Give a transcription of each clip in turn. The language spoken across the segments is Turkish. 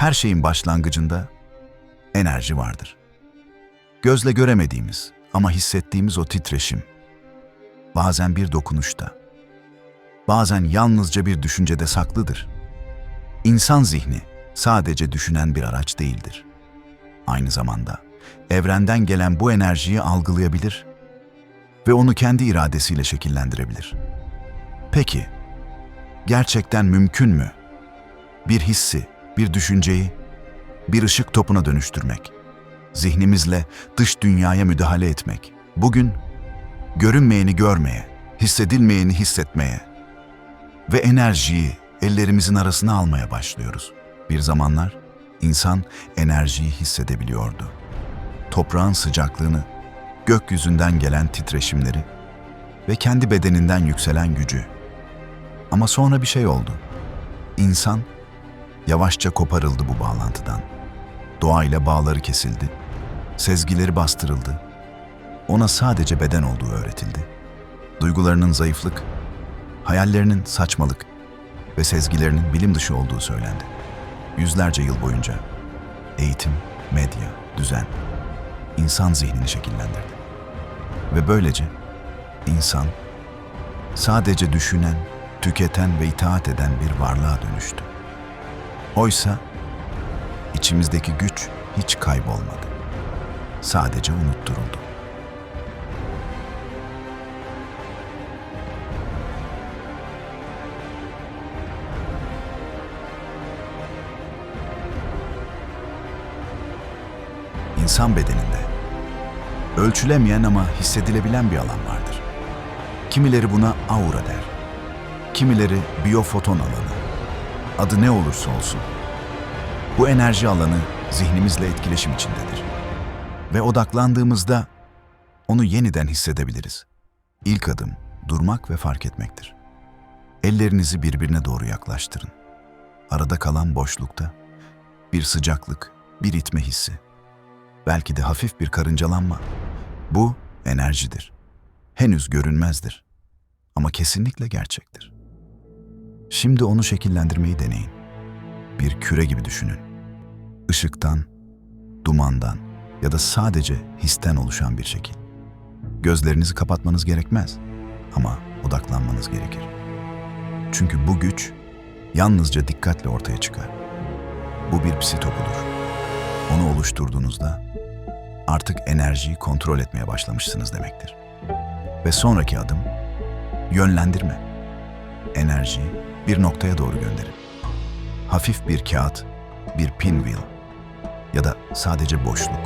Her şeyin başlangıcında enerji vardır. Gözle göremediğimiz ama hissettiğimiz o titreşim, bazen bir dokunuşta, bazen yalnızca bir düşüncede saklıdır. İnsan zihni sadece düşünen bir araç değildir. Aynı zamanda evrenden gelen bu enerjiyi algılayabilir ve onu kendi iradesiyle şekillendirebilir. Peki, gerçekten mümkün mü? Bir hissi, bir düşünceyi, bir ışık topuna dönüştürmek, zihnimizle dış dünyaya müdahale etmek. Bugün görünmeyeni görmeye, hissedilmeyeni hissetmeye ve enerjiyi ellerimizin arasına almaya başlıyoruz. Bir zamanlar insan enerjiyi hissedebiliyordu. Toprağın sıcaklığını, gökyüzünden gelen titreşimleri ve kendi bedeninden yükselen gücü. Ama sonra bir şey oldu. İnsan yavaşça koparıldı bu bağlantıdan. Doğayla bağları kesildi. Sezgileri bastırıldı. Ona sadece beden olduğu öğretildi. Duygularının zayıflık, hayallerinin saçmalık ve sezgilerinin bilim dışı olduğu söylendi. Yüzlerce yıl boyunca eğitim, medya, düzen insan zihnini şekillendirdi. Ve böylece insan sadece düşünen, tüketen ve itaat eden bir varlığa dönüştü. Oysa içimizdeki güç hiç kaybolmadı. Sadece unutturuldu. İnsan bedeninde ölçülemeyen ama hissedilebilen bir alan vardır. Kimileri buna aura der. Kimileri biyofoton alanı. Adı ne olursa olsun. Bu enerji alanı zihnimizle etkileşim içindedir. Ve odaklandığımızda onu yeniden hissedebiliriz. İlk adım durmak ve fark etmektir. Ellerinizi birbirine doğru yaklaştırın. Arada kalan boşlukta bir sıcaklık, bir itme hissi. Belki de hafif bir karıncalanma. Bu enerjidir. Henüz görünmezdir. Ama kesinlikle gerçektir. Şimdi onu şekillendirmeyi deneyin. Bir küre gibi düşünün. Işıktan, dumandan ya da sadece histen oluşan bir şekil. Gözlerinizi kapatmanız gerekmez ama odaklanmanız gerekir. Çünkü bu güç yalnızca dikkatle ortaya çıkar. Bu bir psi topudur. Onu oluşturduğunuzda artık enerjiyi kontrol etmeye başlamışsınız demektir. Ve sonraki adım yönlendirme. Enerjiyi bir noktaya doğru gönderin. Hafif bir kağıt, bir pinwheel ya da sadece boşluk.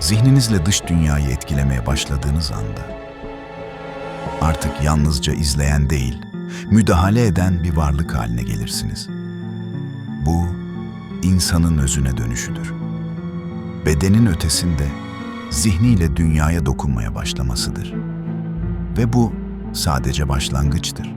Zihninizle dış dünyayı etkilemeye başladığınız anda artık yalnızca izleyen değil, müdahale eden bir varlık haline gelirsiniz. Bu insanın özüne dönüşüdür. Bedenin ötesinde zihniyle dünyaya dokunmaya başlamasıdır. Ve bu sadece başlangıçtır.